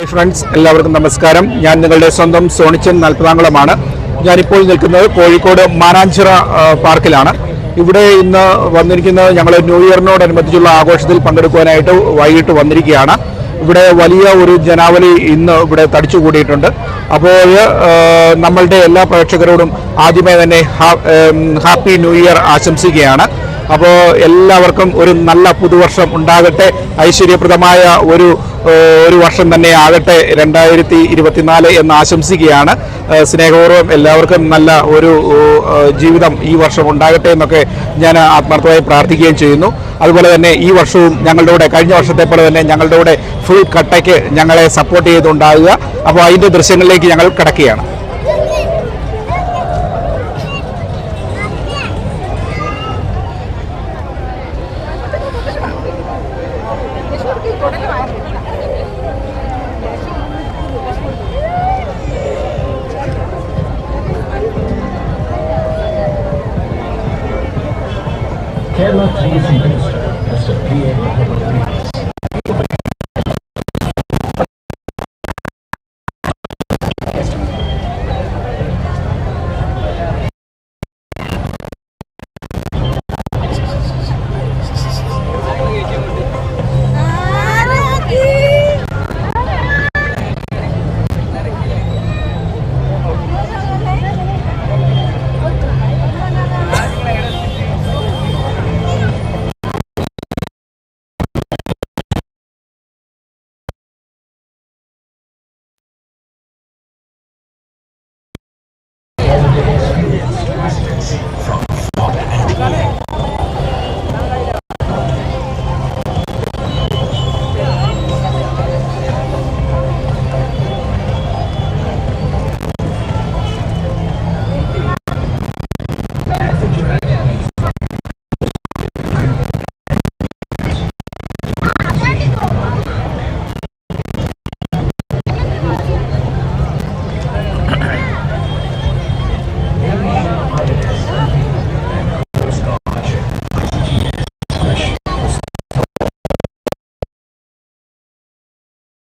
Hi friends എല്ലാവർക്കും നമസ്കാരം. ഞാൻ നിങ്ങളുടെ സ്വന്തം സോണിച്ചൻ നാൽപ്പതാംകുളമാണ്. ഞാനിപ്പോൾ നിൽക്കുന്നത് കോഴിക്കോട് മാനാഞ്ചിറ പാർക്കിലാണ്. ഇവിടെ ഇന്ന് വന്നിരിക്കുന്ന ഞങ്ങൾ ന്യൂ ഇയറിനോടനുബന്ധിച്ചുള്ള ആഘോഷത്തിൽ പങ്കെടുക്കുവാനായിട്ട് വൈകിട്ട് വന്നിരിക്കുകയാണ്. ഇവിടെ വലിയ ഒരു ജനാവലി ഇന്ന് ഇവിടെ തടിച്ചു കൂടിയിട്ടുണ്ട് അപ്പോൾ നമ്മളുടെ എല്ലാ പ്രേക്ഷകരോടും ആദ്യമേ തന്നെ ഹാപ്പി ന്യൂ ഇയർ ആശംസിക്കുകയാണ്. അപ്പോൾ എല്ലാവർക്കും ഒരു നല്ല പുതുവർഷം ഉണ്ടാകട്ടെ. ഐശ്വര്യപ്രദമായ ഒരു ഒരു വർഷം തന്നെ ആകട്ടെ രണ്ടായിരത്തി ഇരുപത്തിനാല് എന്ന് ആശംസിക്കുകയാണ്. സ്നേഹപൂർവം എല്ലാവർക്കും നല്ല ഒരു ജീവിതം ഈ വർഷം ഉണ്ടാകട്ടെ എന്നൊക്കെ ഞാൻ ആത്മാർത്ഥമായി പ്രാർത്ഥിക്കുകയും ചെയ്യുന്നു. അതുപോലെ തന്നെ ഈ വർഷവും ഞങ്ങളുടെ കൂടെ കഴിഞ്ഞ വർഷത്തെ പോലെ തന്നെ ഞങ്ങളുടെ കൂടെ ഫുൾ കട്ടയ്ക്ക് ഞങ്ങളെ സപ്പോർട്ട് ചെയ്തുണ്ടാകുക അപ്പോൾ അതിന്റെ ദൃശ്യങ്ങളിലേക്ക് ഞങ്ങൾ കിടക്കുകയാണ്. qualquer notícia.